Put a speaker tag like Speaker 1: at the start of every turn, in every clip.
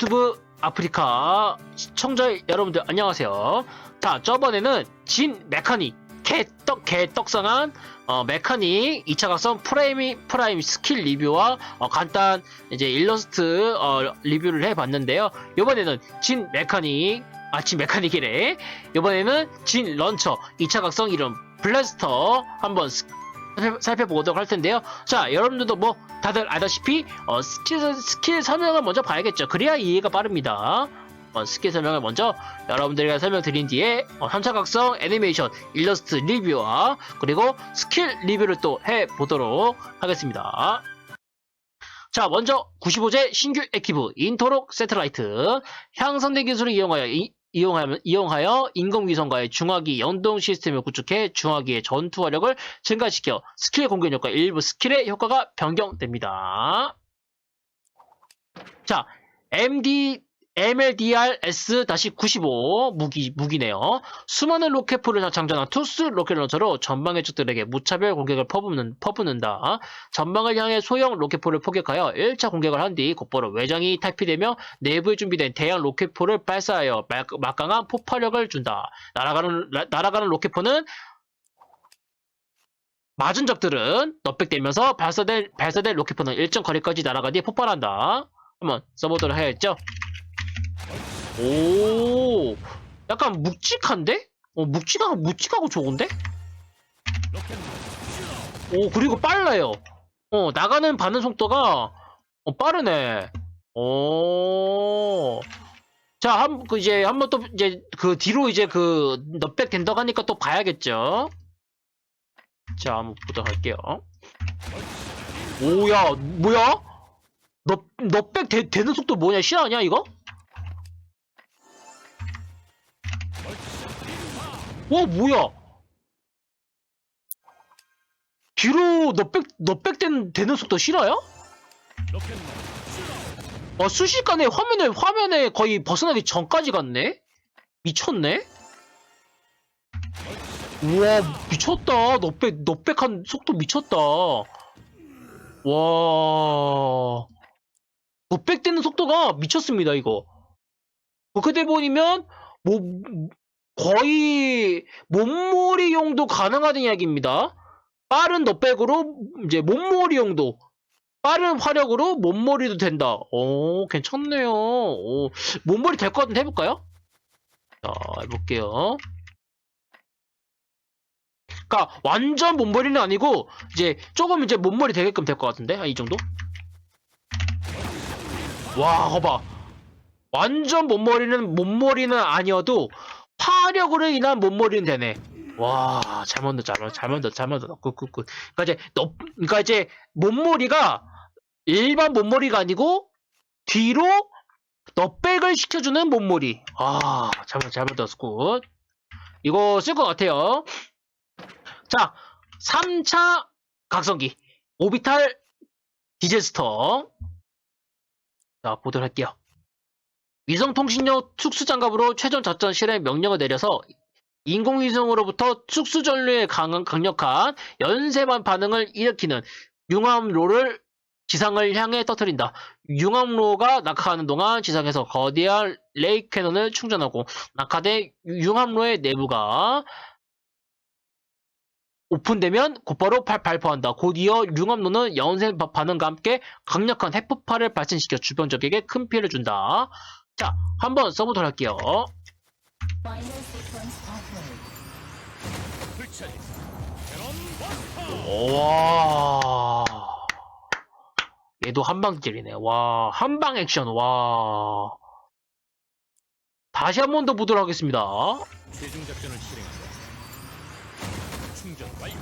Speaker 1: 유튜브 아프리카 시청자 여러분들 안녕하세요. 자, 저번에는 진 메카닉 개떡 개떡상한 어, 메카닉 2차 각성 프라임 프라임 스킬 리뷰와 어, 간단 이제 일러스트 어, 리뷰를 해봤는데요. 이번에는 진 메카닉 아진 메카닉이래. 이번에는 진 런처 2차 각성 이름 블래스터 한번 스- 살펴- 살펴보도록 할 텐데요. 자, 여러분들도 뭐 다들 알다시피 어, 스킬, 스킬 설명을 먼저 봐야겠죠. 그래야 이해가 빠릅니다. 어, 스킬 설명을 먼저 여러분들에게 설명드린 뒤에 어, 3차 각성 애니메이션 일러스트 리뷰와 그리고 스킬 리뷰를 또 해보도록 하겠습니다. 자, 먼저 95제 신규 액티브 인토록 세틀라이트 향선대 기술을 이용하여 이, 이용하여, 인공위성과의 중화기 연동 시스템을 구축해 중화기의 전투 화력을 증가시켜 스킬 공격 효과 일부 스킬의 효과가 변경됩니다. 자, MD MLDR-S-95 무기, 무기네요. 수많은 로켓포를 장전한 투스 로켓 런처로 전방의 적들에게 무차별 공격을 퍼붓는, 퍼붓는다. 전방을 향해 소형 로켓포를 포격하여 1차 공격을 한 뒤 곧바로 외장이 탈피되며 내부에 준비된 대형 로켓포를 발사하여 막, 막강한 폭발력을 준다. 날아가는, 나- 날아가는 로켓포는 맞은 적들은 넛백되면서 발사된, 발사된 로켓포는 일정 거리까지 날아가 뒤에 폭발한다. 한번 써보도록 해야겠죠? 오, 약간 묵직한데? 어, 묵직하고, 묵직하고 좋은데? 오, 그리고 빨라요. 어, 나가는 반응 속도가, 어, 빠르네. 오. 자, 한, 그, 이제, 한 번 또, 이제, 그, 뒤로 이제 그, 넛백 된다고 하니까 또 봐야겠죠? 자, 한번 보도록 할게요. 오야, 뭐야? 너, 너백 되, 되는 속도 뭐냐? 실화냐, 이거? 와, 뭐야? 뒤로 너백, 너백 되는, 되는 속도 실화야? 와, 순식간에 화면에, 화면에 거의 벗어나기 전까지 갔네? 미쳤네? 우와, 미쳤다. 너백, 너백한 속도 미쳤다. 와. 너백 되는 속도가 미쳤습니다, 이거. 보면, 뭐, 거의, 몸몰이용도 가능한 이야기입니다. 빠른 너백으로, 이제, 몸몰이용도, 빠른 화력으로 몸몰이도 된다. 오, 괜찮네요. 오, 몸몰이 될 것 같은데 해볼까요? 자, 해볼게요. 그니까, 완전 몸몰이는 아니고, 이제, 조금 이제 몸몰이 되게끔 될 것 같은데? 한이 정도? 와, 거봐. 완전 몸머리는, 몸머리는 아니어도, 화력으로 인한 몸머리는 되네. 와, 잘 만들었다, 잘 만들었다, 잘 만들었다, 잘 만들었다. 굿, 굿, 굿. 그니까 이제, 너, 그니까 이제, 몸머리가, 일반 몸머리가 아니고, 뒤로, 넛백을 시켜주는 몸머리. 아, 잘, 만- 잘 만들었어, 굿. 이거 쓸 것 같아요. 자, 3차 각성기. 오비탈 디제스터. 자, 보도록 할게요. 위성통신용 특수장갑으로 최전 작전 실행 명령을 내려서 인공위성으로부터 특수 전류의 강한, 강력한 연쇄반 반응을 일으키는 융합로를 지상을 향해 떠뜨린다. 융합로가 낙하하는 동안 지상에서 거대한 레이 캐논을 충전하고 낙하된 융합로의 내부가 오픈되면 곧바로 발, 발포한다. 곧이어 융합로는 연쇄 바- 반응과 함께 강력한 핵폭발을 발생시켜 주변 적에게 큰 피해를 준다. 자, 한번 써보도록 할게요. 와. 얘도 한방질이네. 와, 한방 액션. 와. 다시 한 번 더 보도록 하겠습니다.
Speaker 2: 최종 작전을 실행한다. 충전 완료.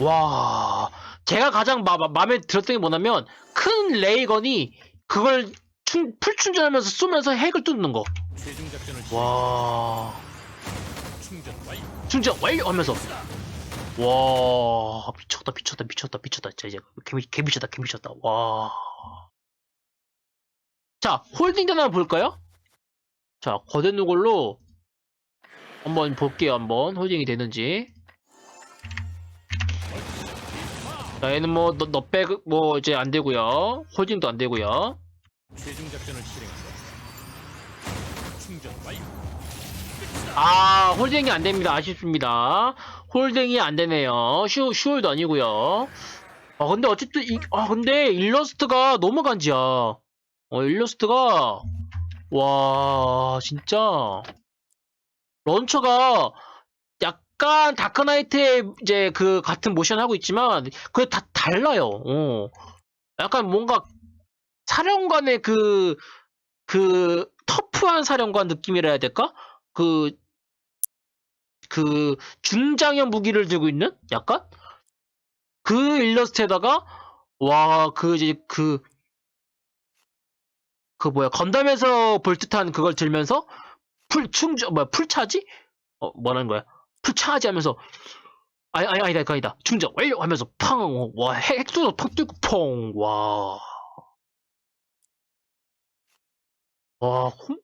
Speaker 1: 와, 제가 가장 마, 마- 마음에 들었던 게 뭐냐면 큰 레이건이 그걸 충, 풀 충전하면서 쏘면서 핵을 뚫는 거.
Speaker 2: 최종 작전을.
Speaker 1: 와,
Speaker 2: 충전 완료.
Speaker 1: 충전 완료 하면서 와 미쳤다 미쳤다 미쳤다 미쳤다 진짜 이제 개, 개 미쳤다 개 미쳤다 와. 자 홀딩 한번 볼까요? 자 거대 누골로 한번 볼게요 한번 홀딩이 되는지. 얘는 뭐 너, 너백 뭐 이제 안 되고요 홀딩도 안 되고요
Speaker 2: 최종 작전을 실행한다. 충전 완료.
Speaker 1: 아, 홀딩이 안 됩니다. 아쉽습니다. 홀딩이 안 되네요. 슈, 슈얼도 아니고요. 아, 근데 어쨌든, 이, 아, 근데 일러스트가 너무 간지야. 어, 일러스트가, 와, 진짜. 런처가 약간 다크나이트의 이제 그 같은 모션 하고 있지만, 그게 다 달라요. 어. 약간 뭔가 사령관의 그, 그, 터프한 사령관 느낌이라 해야 될까? 그, 그, 중장형 무기를 들고 있는? 약간? 그 일러스트에다가, 와, 그, 이제, 그, 그 뭐야, 건담에서 볼 듯한 그걸 들면서, 풀, 충전, 뭐야, 풀차지? 어, 뭐라는 거야? 풀차지 하면서, 아니, 아니, 아니다, 아니다. 충전 완료! 하면서, 팡! 와, 핵, 핵수도 팍 뚫고, 퐁! 와. 와, 콤...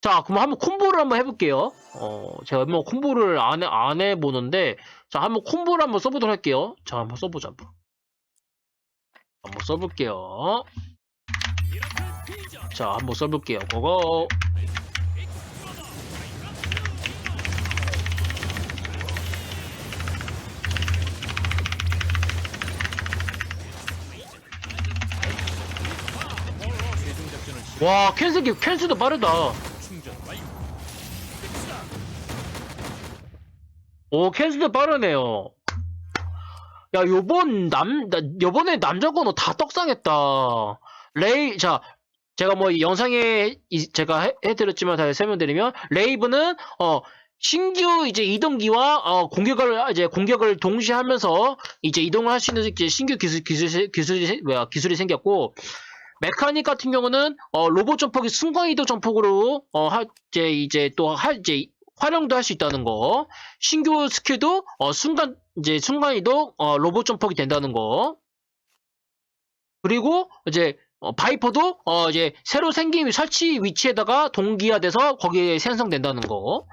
Speaker 1: 자, 그럼 한번 콤보를 한번 해볼게요. 어, 제가 뭐 콤보를 안, 해, 안 해보는데, 자, 한번 콤보를 한번 써보도록 할게요. 자, 한번 써보자, 한번. 한번 써볼게요. 자, 한번 써볼게요. 그거. 와, 캔슬기, 캔슬도 빠르다. 오, 캔슬도 빠르네요. 야, 요번 남, 나- 요번에 남자 건너 다 떡상했다. 레이, 자, 제가 뭐 이 영상에 이- 제가 해, 해드렸지만 다시 설명드리면, 레이브는, 어, 신규 이제 이동기와, 어, 공격을, 이제 공격을 동시에 하면서, 이제 이동을 할 수 있는 이제 신규 기술, 기술, 기술이, 생- 뭐야, 기술이 생겼고, 메카닉 같은 경우는, 어, 로봇 점폭이 순간이동 점폭으로, 어, 할, 이제, 이제 또 할, 이제, 활용도 할 수 있다는 거. 신규 스킬도 어, 순간 이제 순간이동 어, 로봇 점퍼기 된다는 거. 그리고 이제 어, 바이퍼도 어, 이제 새로 생긴 설치 위치에다가 동기화돼서 거기에 생성된다는 거.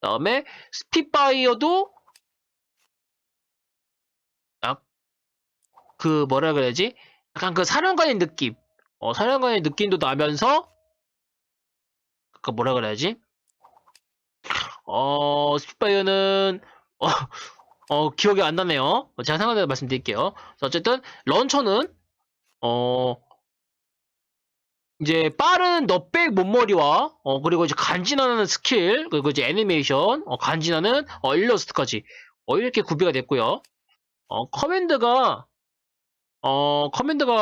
Speaker 1: 그다음에 스피파이어도 아, 그 뭐라 그래야지? 약간 그 사령관의 느낌. 어, 사령관의 느낌도 나면서 그 뭐라 그래야지? 어, 스피파이어는, 어, 어, 기억이 안 나네요. 제가 생각나는 대로 말씀드릴게요. 어쨌든, 런처는, 어, 이제 빠른 넛백 몸머리와, 어, 그리고 이제 간지나는 스킬, 그리고 이제 애니메이션, 어, 간지나는, 어, 일러스트까지, 어, 이렇게 구비가 됐고요. 어, 커맨드가, 어, 커맨드가,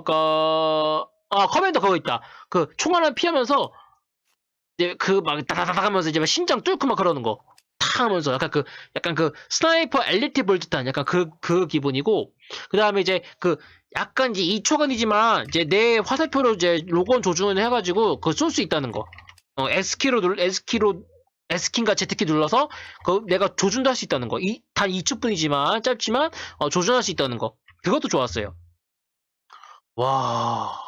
Speaker 1: 아까, 아, 커맨드 그거 있다. 그, 총 하나 피하면서, 이제 그막 다다다닥 하면서 이제 막 심장 뚫고 막 그러는 거. 탁 하면서 약간 그 약간 그 스나이퍼 엘리트 볼 듯한 약간 그 그 기분이고 그다음에 이제 그 약간 이제 2초간이지만 이제 내 화살표로 이제 로건 조준을 해 가지고 그거 쏠 수 있다는 거. 어 S키로 눌 S키로 S키인가 Z키 눌러서 그 내가 조준도 할 수 있다는 거. 이, 단 2초뿐이지만 짧지만 어, 조준할 수 있다는 거. 그것도 좋았어요. 와.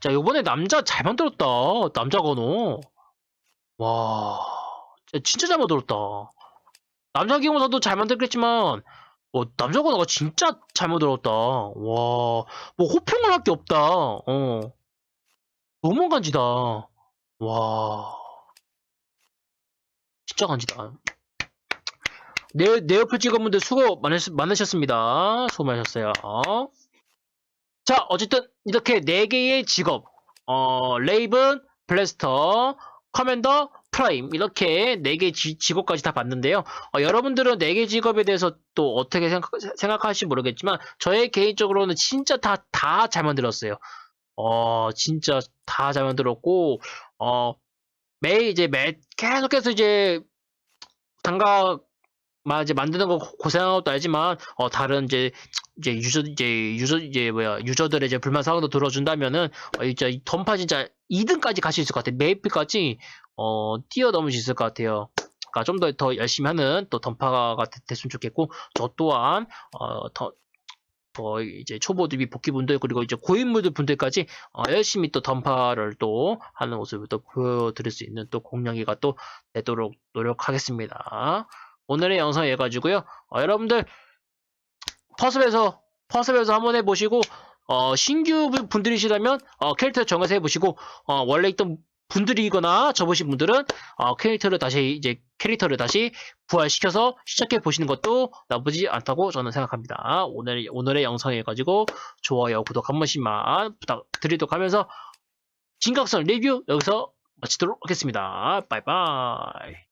Speaker 1: 자, 요번에 남자 잘 만들었다. 남자 건호. 와. 진짜, 진짜 잘 만들었다. 남자 기공사도 잘 만들겠지만, 어, 남자 건호가 진짜 잘 만들었다. 와. 뭐, 호평을 할 게 없다. 어. 너무 간지다. 와. 진짜 간지다. 네, 네어플 찍어분들 수고 많으, 많으 셨습니다. 수고 많으셨어요. 자, 어쨌든 이렇게 네 개의 직업, 어, 레이븐, 블래스터, 커맨더, 프라임 이렇게 네개 직업까지 다 봤는데요. 어, 여러분들은 네개 직업에 대해서 또 어떻게 생각, 생각 하실지 모르겠지만 저의 개인적으로는 진짜 다 다 잘 만들었어요. 어, 진짜 다 잘 만들었고 어, 매일 이제 매 계속해서 이제 단가 막 이제 만드는 거 고- 고생한 것도 알지만 어 다른 이제 이제 유저 이제 유저 이제 뭐야 유저들의 이제 불만 사항도 들어준다면은 어 진짜 이 던파 진짜 2등까지 갈 수 있을 것 같아. 메이플까지 어 뛰어넘을 수 있을 것 같아요. 그러니까 좀 더 더 열심히 하는 또 던파가 되- 됐으면 좋겠고 저 또한 어더 더 이제 초보 드비 복귀 분들 그리고 이제 고인물들 분들까지 어, 열심히 또 던파를 또 하는 모습을 또 보여드릴 수 있는 또 공략이가 또 되도록 노력하겠습니다. 오늘의 영상 여기까지고요. 어, 여러분들 퍼스에서 퍼스에서 한번 해보시고 어, 신규 분들이시라면 어, 캐릭터 정해서 해보시고 어, 원래 있던 분들이거나 접으신 분들은 어, 캐릭터를 다시 이제 캐릭터를 다시 부활시켜서 시작해 보시는 것도 나쁘지 않다고 저는 생각합니다. 오늘 오늘의 영상에 가지고 좋아요, 구독 한 번씩만 부탁드리도록 하면서 진각선 리뷰 여기서 마치도록 하겠습니다. 바이바이.